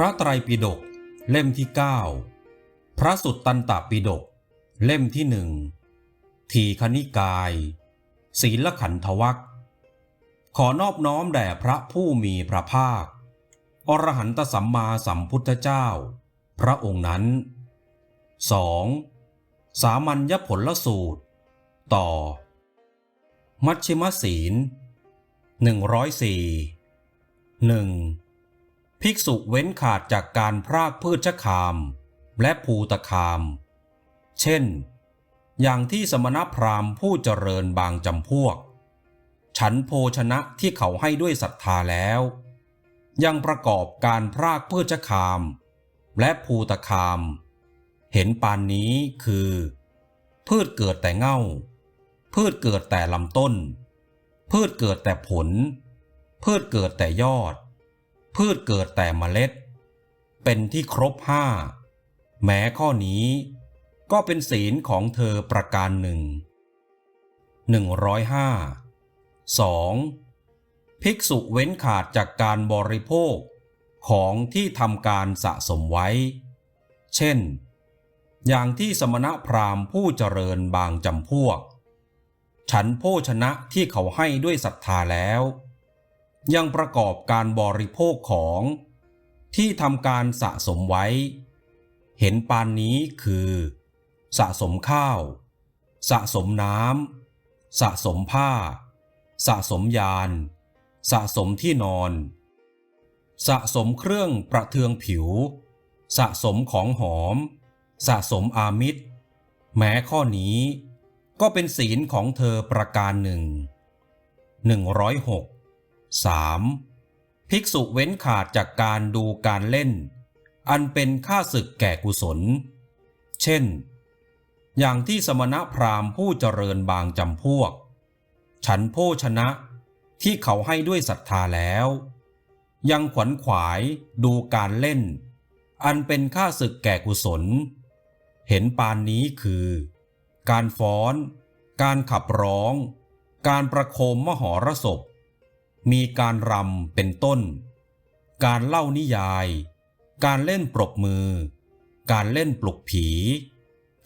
พระไตรปิฎกเล่มที่ 9 พระสุตตันตปิฎกเล่มที่หนึ่งทีคณิกาย ศีลขันธวัคขอนอบน้อมแด่พระผู้มีพระภาค อรหันตสัมมาสัมพุทธเจ้า พระองค์นั้น 2. สามัญญผลลสูตร ต่อ มัชฌิมศีล 104 1. ภิกษุเว้นขาดจากการพรากพืชชคาม และภูตคาม เช่น อย่างที่สมณพราหมณ์ผู้เจริญบางจำพวก ฉันโภชนะที่เขาให้ด้วยศรัทธาแล้ว ยังประกอบการพรากพืชคาม และภูตคาม เห็นปานนี้คือ พืชเกิดแต่เง่า พืชเกิดแต่ลำต้น พืชเกิดแต่ผล พืชเกิดแต่ยอด พืชเกิดแต่เมล็ด เป็นที่ครบห้า แม้ข้อนี้ก็เป็นศีลของเธอประการหนึ่ง 105 2. ภิกษุเว้นขาดจากการบริโภคของที่ทำการสะสมไว้ เช่น อย่างที่สมณพราหมณ์ผู้เจริญบางจำพวก ฉันโภชนะที่เขาให้ด้วยศรัทธาแล้ว ยังประกอบการบริโภคของที่ทำการสะสมไว้ เห็นปานนี้คือ สะสมข้าว สะสมน้ำสะสมผ้า สะสมยาน สะสมที่นอน สะสมเครื่องประเทืองผิว สะสมของหอม สะสมอามิตร แม้ข้อนี้ก็เป็นศีลของเธอประการหนึ่ง106 3. ภิกษุเว้นขาดจากการดูการเล่น อันเป็นค่าศึกแก่กุศล เช่น อย่างที่สมณพราหมณ์ผู้เจริญบางจำพวก ฉันโภชนะที่เขาให้ด้วยศรัทธาแล้ว ยังขวัญขวายดูการเล่น อันเป็นค่าศึกแก่กุศล เห็นปานนี้คือ การฟ้อน การขับร้อง การประโคมมหรสพ มีการรำเป็นต้น การเล่านิยาย การเล่นปรบมือ การเล่นปลุกผี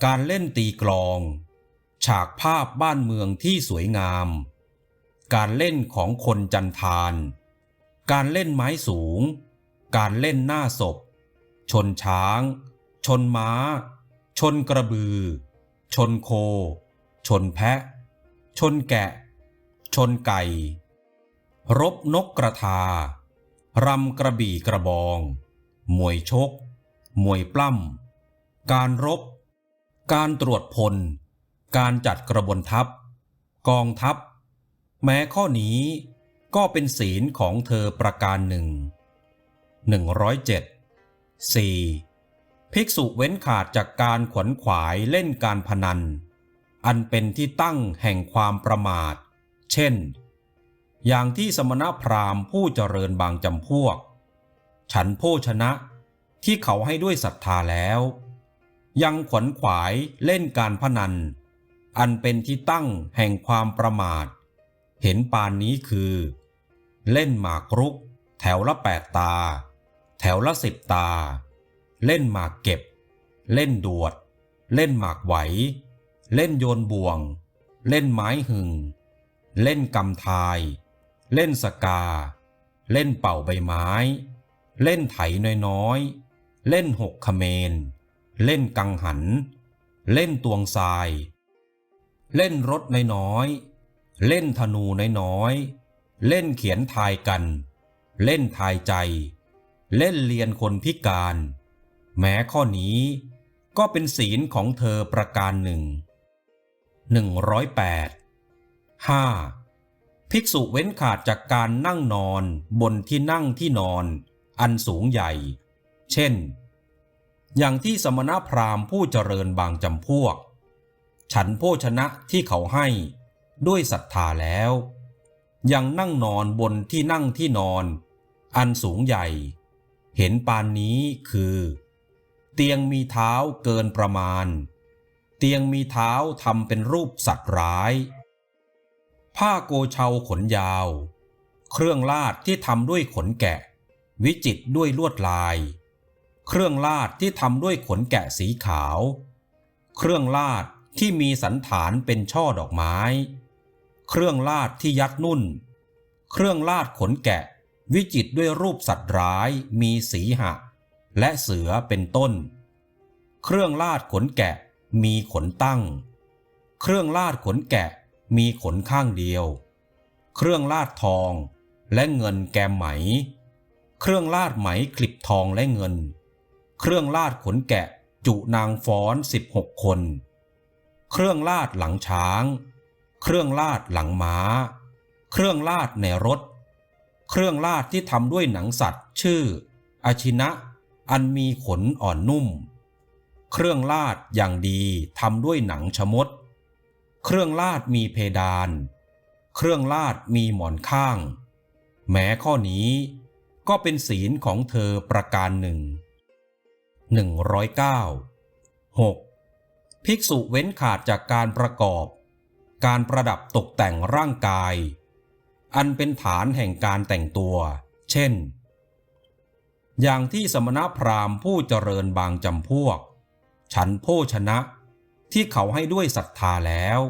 การเล่นตีกลอง ฉากภาพบ้านเมืองที่สวยงาม การเล่นของคนจันทาน การเล่นไม้สูง การเล่นหน้าศพ ชนช้าง ชนม้า ชนกระบือ ชนโค ชนแพะ ชนแกะ ชนไก่ รบนกกระทารำกระบี่กระบอง มวยชก มวยปล้ำ การรบ การตรวจพล การจัดกระบวนทัพ กองทัพ แม้ข้อนี้ก็เป็นศีลของเธอประการหนึ่ง 107 4. ภิกษุเว้นขาดจากการขวนขวายเล่นการพนัน อันเป็นที่ตั้งแห่งความประมาท เช่น อย่างที่สมณพราหมณ์ผู้เจริญบางจำพวก ฉันโภชนะที่เขาให้ด้วยศรัทธาแล้ว ยังขวนขวายเล่นการพนัน อันเป็นที่ตั้งแห่งความประมาท เห็นปานนี้คือ เล่นหมากรุก แถวละแปดตา แถวละสิบตา เล่นหมากเก็บ เล่นดวด เล่นหมากไหว เล่นโยนบ่วง เล่นไม้หึง เล่นกำทาย เล่นสกา เล่นเป่าใบไม้ เล่นไถน้อยๆ เล่นหกขเมน เล่นกังหัน เล่นตวงทราย เล่นรถน้อยๆ เล่นธนูน้อยๆ เล่นเขียนทายกัน เล่นทายใจ เล่นเรียนคนพิการ แม้ข้อนี้ก็เป็นศีลของเธอประการหนึ่ง108 5. ภิกษุเว้นขาดจากการนั่งนอนบนที่นั่งที่นอน อันสูงใหญ่ เช่น อย่างที่สมณพราหมณ์ผู้เจริญบางจำพวก ฉันโภชนะที่เขาให้ด้วยศรัทธาแล้ว ยังนั่งนอนบนที่นั่งที่นอน อันสูงใหญ่ เห็นปานนี้คือ เตียงมีเท้าเกินประมาณ เตียงมีเท้าทำเป็นรูปสัตว์ร้าย ผ้าโกเชาขนยาว เครื่องลาดที่ทำด้วยขนแกะ วิจิตด้วยลวดลาย เครื่องลาดที่ทำด้วยขนแกะสีขาว เครื่องลาดที่มีสันฐานเป็นช่อดอกไม้ เครื่องลาดที่ยัดนุ่น เครื่องลาดขนแกะ วิจิตด้วยรูปสัตว์ร้าย มีสีหะ และเสือเป็นต้น เครื่องลาดขนแกะมีขนตั้ง เครื่องลาดขนแกะ มีขนข้างเดียว เครื่องลาดทองและเงินแกมไหม เครื่องลาดไหมคลิปทองและเงิน เครื่องลาดขนแกะจุนางฟ้อนสิบหกคน เครื่องลาดหลังช้าง เครื่องลาดหลังม้า เครื่องลาดในรถ เครื่องลาดที่ทำด้วยหนังสัตว์ชื่อ อาชินะ อันมีขนอ่อนนุ่ม เครื่องลาดอย่างดีทำด้วยหนังชะมด เครื่องลาดมีเพดาน เครื่องลาดมีหมอนข้าง แม้ข้อนี้ก็เป็นศีลของเธอประการหนึ่ง 109 6. ภิกษุเว้นขาดจากการประกอบ การประดับตกแต่งร่างกาย อันเป็นฐานแห่งการแต่งตัว เช่น อย่างที่สมณพราหมณ์ผู้เจริญบางจำพวก ฉันโภชนะ ที่เขาให้ด้วยศรัทธาแล้ว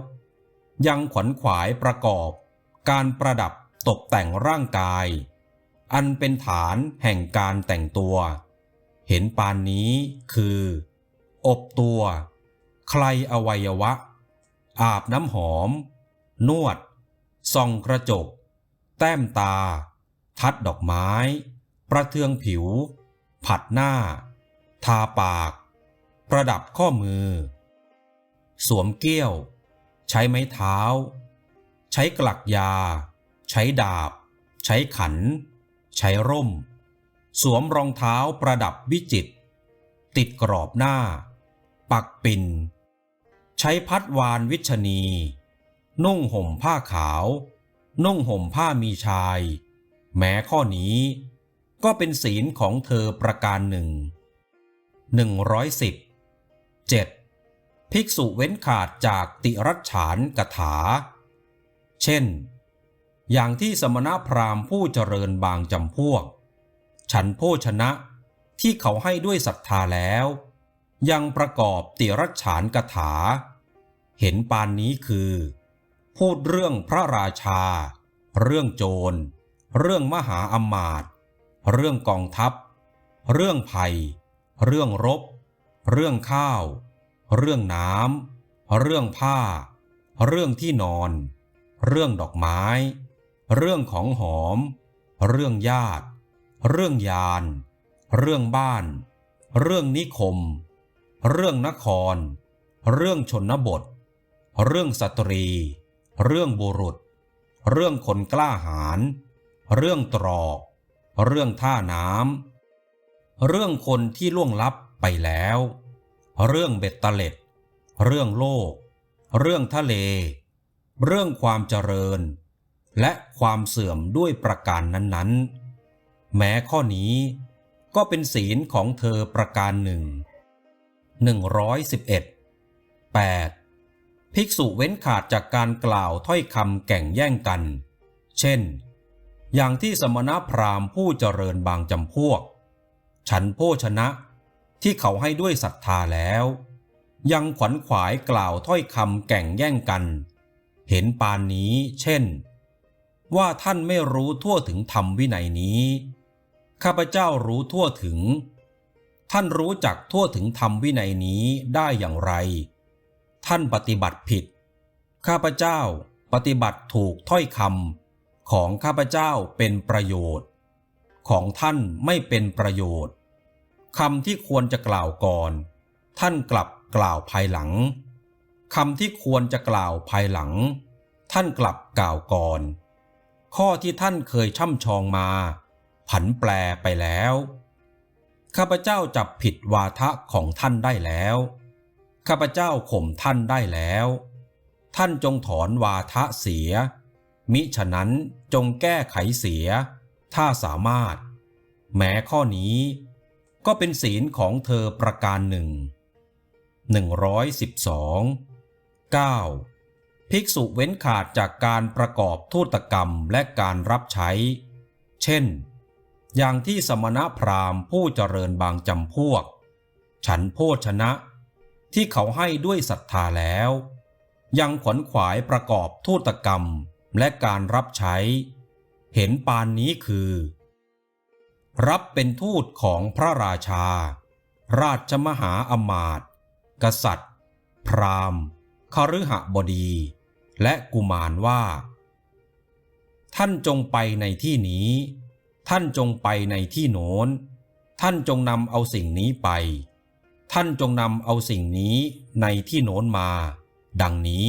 ยังขวัญขวายประกอบ การประดับตกแต่งร่างกาย อันเป็นฐานแห่งการแต่งตัว เห็นปานนี้คือ อบตัว ใครอวัยวะ อาบน้ำหอม นวด ส่องกระจก แต้มตา ทัดดอกไม้ ประเทืองผิว ผัดหน้า ทาปาก ประดับข้อมือ สวมเกี้ยว ใช้ไม้เท้า ใช้กลักยา ใช้ดาบ ใช้ขัน ใช้ร่ม สวมรองเท้าประดับวิจิตรติดกรอบหน้า ปักปิ่น ใช้พัดวานวิชนี นุ่งห่มผ้าขาว นุ่งห่มผ้ามีชาย แม้ข้อนี้ก็เป็นศีลของเธอประการหนึ่ง 110 7. ภิกษุเว้นขาดจากติรัชฉานกถา เช่น อย่างที่สมณพราหมณ์ผู้เจริญบางจำพวก ฉันโภชนะที่เขาให้ด้วยศรัทธาแล้ว ยังประกอบติรัชฉานกถา เห็นปานนี้คือ พูดเรื่องพระราชา เรื่องโจร เรื่องมหาอมาตย์เรื่องกองทัพ เรื่องภัย เรื่องรบ เรื่องข้าว เรื่องน้ำเรื่องผ้า เรื่องที่นอน เรื่องดอกไม้ เรื่องของหอม เรื่องญาติ เรื่องยาน เรื่องบ้าน เรื่องนิคม เรื่องนคร เรื่องชนบท เรื่องสตรี เรื่องบุรุษ เรื่องคนกล้าหาญเรื่องตรอก เรื่องท่าน้ำเรื่องคนที่ล่วงลับไปแล้ว เรื่องเบ็ดเตล็ด เรื่องโลก เรื่องทะเล เรื่องความเจริญ และความเสื่อมด้วยประการนั้นๆ แม้ข้อนี้ก็เป็นศีลของเธอประการหนึ่ง 111 8. ภิกษุเว้นขาดจากการกล่าวถ้อยคำแก่งแย่งกัน เช่น อย่างที่สมณพราหมณ์ผู้เจริญบางจำพวก ฉันโภชนะ ที่เขาให้ด้วยศรัทธาแล้ว ยังขวัญขวายกล่าวถ้อยคำแก่งแย่งกัน เห็นปานนี้เช่น ว่าท่านไม่รู้ทั่วถึงธรรมวินัยนี้ ข้าพเจ้ารู้ทั่วถึง ท่านรู้จักทั่วถึงธรรมวินัยนี้ได้อย่างไร ท่านปฏิบัติผิด ข้าพเจ้าปฏิบัติถูกถ้อยคำของข้าพเจ้าเป็นประโยชน์ ของท่านไม่เป็นประโยชน์ คำที่ควรจะกล่าวก่อน ท่านกลับกล่าวภายหลังคำที่ควรจะกล่าวภายหลัง ท่านกลับกล่าวก่อน ข้อที่ท่านเคยช่ำชองมา ผันแปลไปแล้วข้าพเจ้าจับผิดวาทะของท่านได้แล้วข้าพเจ้าข่มท่านได้แล้ว ท่านจงถอนวาทะเสีย มิฉะนั้นจงแก้ไขเสีย ถ้าสามารถ แม้ข้อนี้ ก็เป็นศีลของเธอประการหนึ่ง 112 9. ภิกษุเว้นขาดจากการประกอบทูตกรรมและการรับใช้ เช่น อย่างที่สมณพราหมณ์ผู้เจริญบางจำพวก ฉันโภชนะ ที่เขาให้ด้วยศรัทธาแล้ว ยังขวนขวายประกอบทูตกรรมและการรับใช้ เห็นปานนี้คือ รับเป็นทูตของพระราชา ราชมหาอมาตย์กษัตริย์ พราหมณ์คฤหบดี และกุมารว่า ท่านจงไปในที่นี้ ท่านจงไปในที่โน้น ท่านจงนำเอาสิ่งนี้ไป ท่านจงนำเอาสิ่งนี้ในที่โน้นมา ดังนี้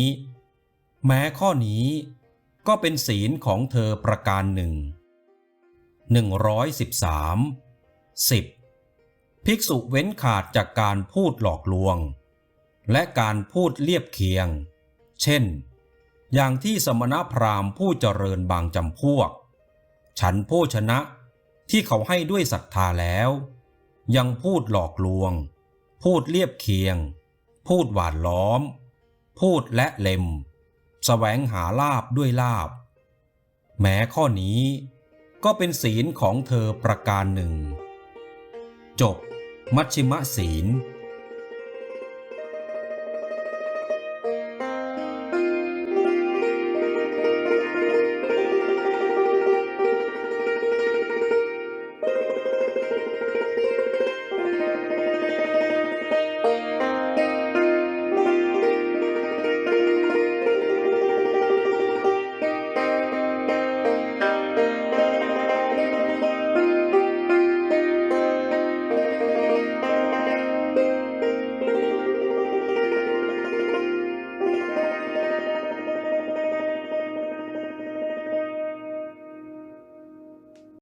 แม้ข้อนี้ก็เป็นศีลของเธอประการหนึ่ง 113 10. ภิกษุเว้นขาดจากการพูดหลอกลวง และการพูดเลียบเคียง เช่น อย่างที่สมณพราหมณ์ผู้เจริญบางจำพวก ฉันโภชนะที่เขาให้ด้วยศรัทธาแล้ว ยังพูดหลอกลวง พูดเลียบเคียง พูดหวานล้อม พูดและเล็มแสวงหาลาบด้วยลาบ แม้ข้อนี้ ก็เป็นศีลของเธอประการหนึ่ง จบ มัชชิมะศีล